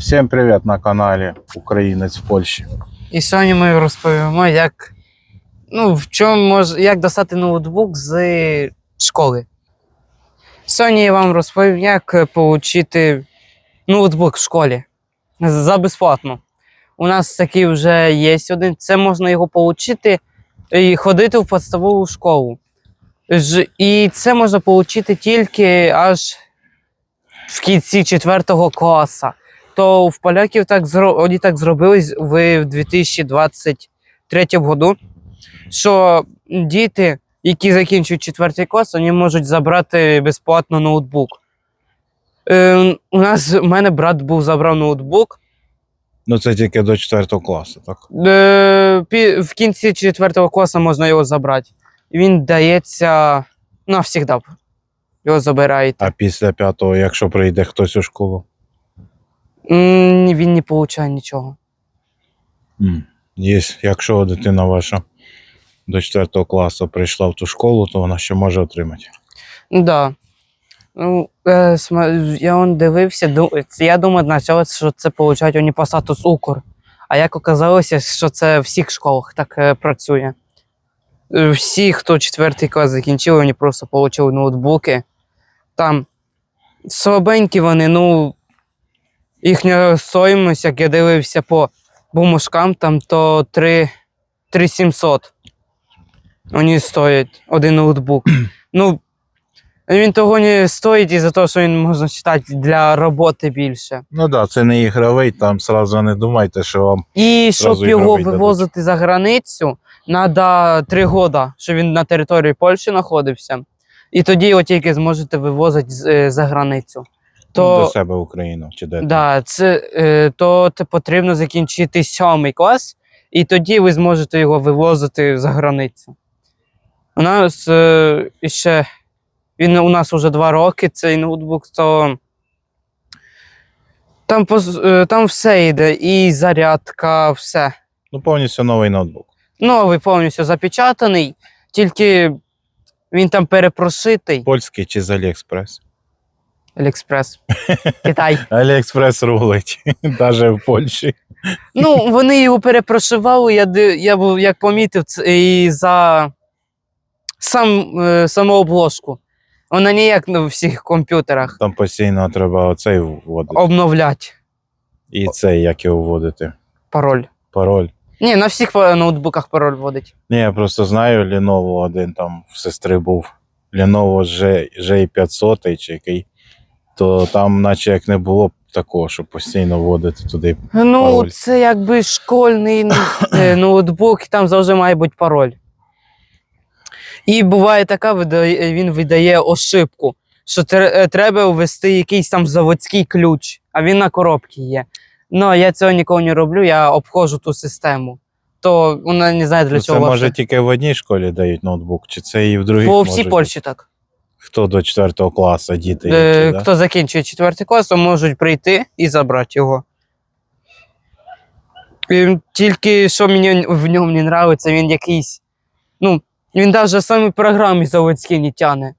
Всім привіт на каналі Українець в Польщі. І сьогодні ми розповімо, як, ну, в чому мож, як достати ноутбук з школи. Сьогодні я вам розповім, як отримати ноутбук в школі за безплатно. У нас такий вже є один. Це можна його отримати і ходити в підставову школу. І це можна отримати тільки аж в кінці 4 класу то в поляків так вони так зробили в 2023 году, що діти, які закінчують 4 клас, вони можуть забрати безплатно ноутбук. Е, у нас у мене брат був забрав ноутбук. Ну це тільки до 4 класу, так? Е, пі- в кінці 4 класу можна його забрати. Він дається навсігда. Його забираєте. А після 5-го, якщо прийде хтось у школу. М, Він не отримує нічого. м, Є, якщо дитина ваша до 4 класу прийшла в ту школу, то вона ще може отримати. Да. Ну, е, сма- я он дивився, ду- я думав спочатку, що це получають вони по статус Укр. А як оказалося, що це в всіх школах так е, працює. Е, Всі, хто четвертий клас закінчили, вони просто отримали ноутбуки. Там слабенькі вони, ну, їхня стоїмость, як я дивився по бумажкам, там то 3, 3700. Вони стоять один ноутбук. ну, він того не стоїть із-за того, що він можна читати для роботи більше. Ну так, да, це не ігровий, там сразу не думайте, що вам. І щоб його ігровий дадуть. вивозити за границю, треба три роки, щоб він на території Польщі знаходився. І тоді його тільки зможете вивозити е, за границю. До себе в Україну чи де. да, це, е, то те потрібно закінчити сьомий клас, і тоді ви зможете його вивозити за границю. У нас е, ще він у нас вже два роки, цей ноутбук, то там, е, там все йде, і зарядка, все. Ну, повністю новий ноутбук. Новий повністю запечатаний, тільки він там перепрошитий. Польський чи з Аліекспрес? Аліекспрес. Китай. Аліекспрес рулить, навіть в Польщі. Ну, вони його перепрошивали, я, я був як помітив, це і за сам, е, саму обложку. Вона ніяк на всіх комп'ютерах Там постійно треба оцей вводити. обновлять І цей, як його вводити. пароль. Пароль. Ні, на всіх ноутбуках пароль вводить. Ні, я просто знаю Lenovo один там в сестри був. Lenovo G, G500 чи який. То там, наче як не було б такого, щоб постійно вводити туди. Ну, Пароль. це якби школьний е, ноутбук, і там завжди має бути пароль. І буває така, видає- він видає ошибку, що е, треба ввести якийсь там заводський ключ, а він на коробці є. Ну, я цього ніколи не роблю, я обходжу ту систему. То вона не знає для Ну, це чого. може тільки в одній школі дають ноутбук, чи це і в другій. По всій? Польщі так. Хто до 4 класу, діти, Е, які, да? Хто закінчує четвертий клас, то можуть прийти і забрати його. І Тільки що мені в ньому не подобається, він якийсь. Ну, він навіть самі програми заводські не тягне.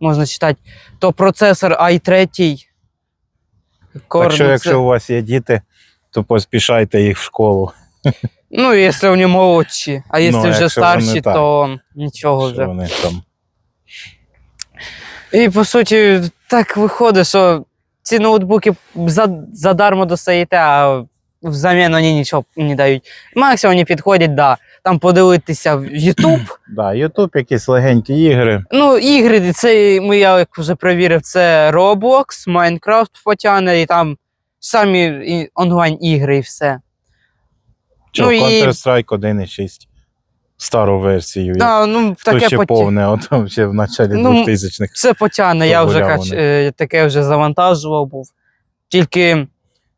Можна читати. То процесор i3. Core, Так що, якщо це- у вас є діти, то поспішайте їх в школу. Ну, якщо вони молодші, а якщо Ну, вже якщо вони старші, так. то нічого Що вже. вони там. І по суті, так виходить, що ці ноутбуки за, задармо достаєте, а взамін вони нічого не дають. Максимум вони підходять, да, там подивитися в YouTube. Да, YouTube, якісь легенькі ігри. ну, ігри, це ми, я як вже перевірив, це Roblox, Minecraft потягне, і там самі онлайн-ігри і все. Що, Ну, Counter-Strike 1.6. Стару версію. Да, ну, таке ще поті... повне, от ще в началі Ну, 2000-х. Це потягне, я вже кач... е, таке вже завантажував був. Тільки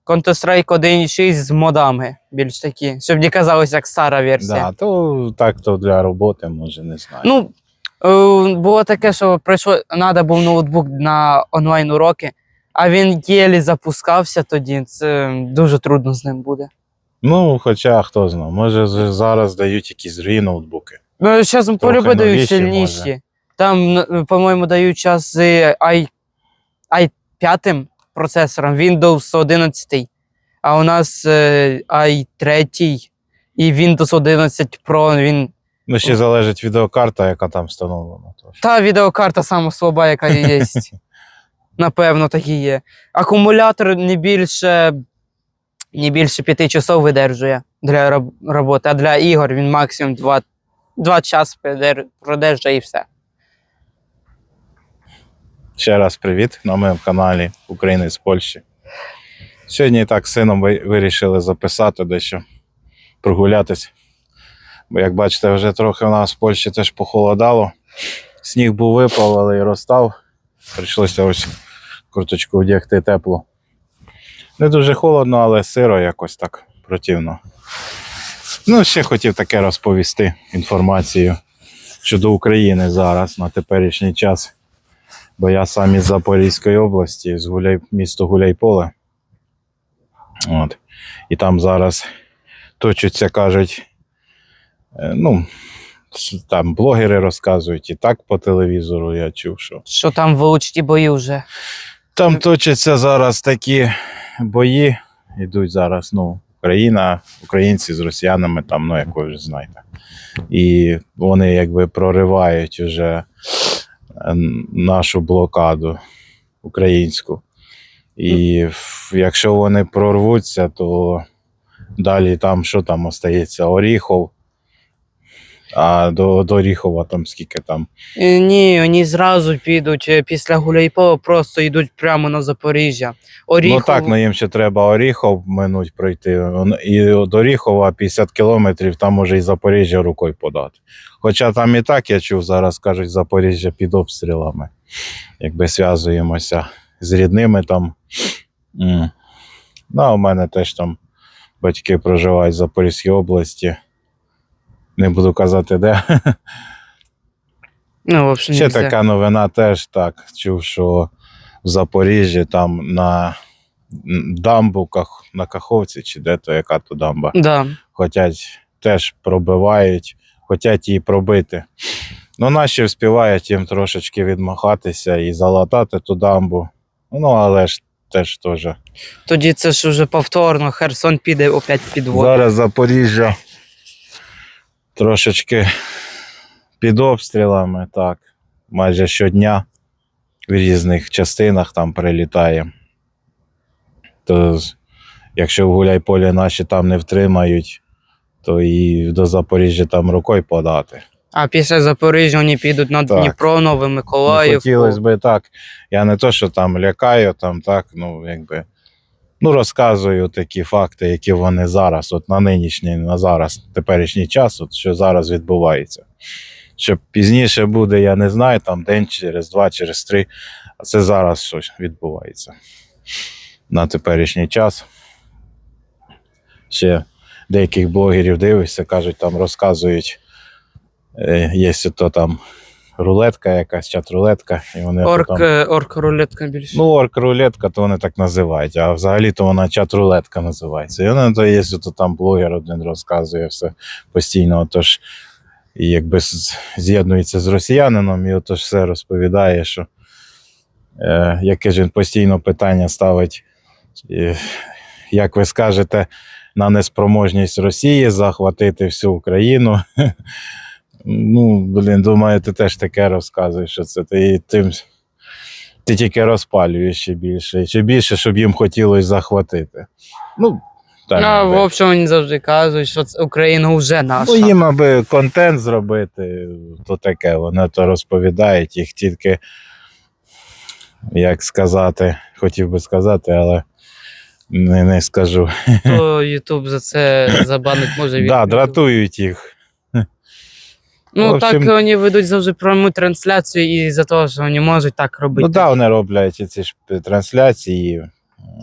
Counter-Strike 1.6 з модами більш такі, щоб не казалось як стара версія. Да, то так то для роботи, може, не знаю. Ну, е, було таке, що прийшло, треба був ноутбук на онлайн уроки, а він єлі запускався тоді. Це дуже трудно з ним буде. Ну, хоча хто знає, може з- зараз дають якісь другі ноутбуки. Ну, зараз полюби дають новіші, сильніші. може. Там, н- по-моєму, дають час з i, i5 процесором Windows 11. А у нас е, i3 і Windows 11 Pro, він. Ну, ще залежить відеокарта, яка там встановлена. Тож. Та відеокарта сама слаба, яка є. Напевно, так і є. Акумулятор не більше, не більше 5 часов видержує для роботи, а для ігор він максимум 2, 2 часи продержує і все. Ще раз привіт на моєму каналі України з Польщі. Сьогодні так з сином вирішили записати дещо, прогулятись. Бо, як бачите, вже трохи у нас в Польщі теж похолодало. Сніг був випав, але і розстав. Прийшлося ось курточку вдягти тепло. Не дуже холодно, але сиро якось так противно. Ну, ще хотів таке розповісти інформацію щодо України зараз на теперішній час. Бо я сам із Запорізької області, з Гуляй, місто Гуляйполе. От. І там зараз точаться, кажуть, е, ну, там блогери розказують, і так по телевізору я чув, що. Що там вилучті бої вже. Там точаться зараз такі бої, йдуть зараз, ну, Україна, українці з росіянами, там, ну, як ви вже знаєте. І вони якби проривають уже е, нашу блокаду українську. І якщо вони прорвуться, то далі там що там остається? Оріхов. А до, до Оріхова там скільки там? Е, Ні, вони зразу підуть е, після Гуляйпола, просто йдуть прямо на Запоріжжя. Оріхов... Ну так, ну їм ще треба Оріхов минуть пройти. І до Оріхова 50 кілометрів, там може і Запоріжжя рукою подати. Хоча там і так, я чув, зараз кажуть, Запоріжжя під обстрілами. Якби зв'язуємося з рідними там. М. Ну, у мене теж там батьки проживають в Запорізькій області. Не буду казати, де. Ну, в общем, Ще нельзя. така новина теж так. Чув, що в Запоріжжі там на дамбу на Каховці, чи де то яка то дамба, Да. хотять теж пробивають, хотять її пробити. Ну, наші вспівають їм трошечки відмахатися і залатати ту дамбу. Ну, але ж теж теж. Тоді це ж уже повторно, Херсон піде опять під воду. Зараз Запоріжжя трошечки під обстрілами, так. Майже щодня в різних частинах там прилітає. То якщо в Гуляйполі наші там не втримають, то і до Запоріжжя там рукою подати. А після Запоріжжя вони підуть на Так. Дніпро, Нове Ну, Миколаїв. хотілося б так. Я не то, що там лякаю, там так, ну якби. Ну, розказую такі факти, які вони зараз, от на нинішній, на зараз, теперішній час, от що зараз відбувається. Що пізніше буде, я не знаю, там день через два, через три, а це зараз щось відбувається. На теперішній час. Ще деяких блогерів дивишся, кажуть, там розказують, е, є то там рулетка якась, чат-рулетка, і вони Орк, там, е, орк рулетка більше. Ну, орк-рулетка, то вони так називають, а взагалі-то вона чат-рулетка називається. І вона то є, то там блогер один розказує все постійно. Отож, і якби з'єднується з росіянином, і отож все розповідає, що е, яке ж він постійно питання ставить, е, як ви скажете, на неспроможність Росії захватити всю Україну. Ну, блін, думаю, ти теж таке розказуєш, що це ти тим ти тільки розпалюєш ще більше, ще більше, щоб їм хотілося захватити. Ну, так. Ну, аби. в общем, вони завжди кажуть, що це Україна вже наша. ну, їм аби контент зробити, то таке, вони то розповідають, їх тільки, як сказати, хотів би сказати, але не, не скажу. То Ютуб за це забанить може від. Да, дратують їх. Ну В общем- так вони ведуть завжди пряму трансляцію і за того, що вони можуть так робити. Ну так, вони роблять ці ж трансляції,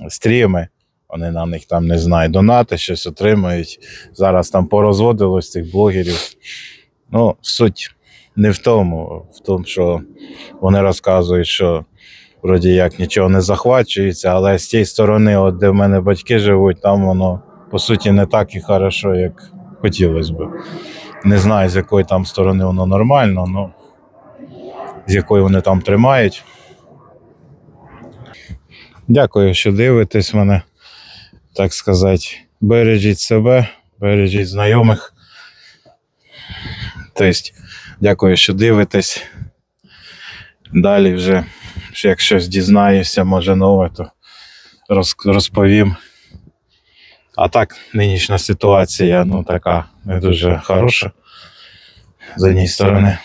стріми. Вони на них там не знаю, донати, щось отримують. Зараз там порозводилось цих блогерів. Ну, суть не в тому, в тому, що вони розказують, що вроді як нічого не захвачується, але з тієї сторони, от де в мене батьки живуть, там воно по суті не так і хорошо, як хотілося б. Не знаю, з якої там сторони воно нормально, але з якої вони там тримають. Дякую, що дивитесь мене. так сказати, бережіть себе, бережіть знайомих. Тобто, дякую, що дивитесь. Далі вже, як щось дізнаюся, може нове, то розповім. А так, нинішня ситуація, ну, така не дуже хороша. З однієї сторони.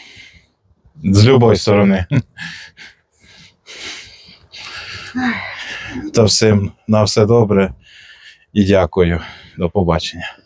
З любої сторони. То всім на все добре і дякую. До побачення.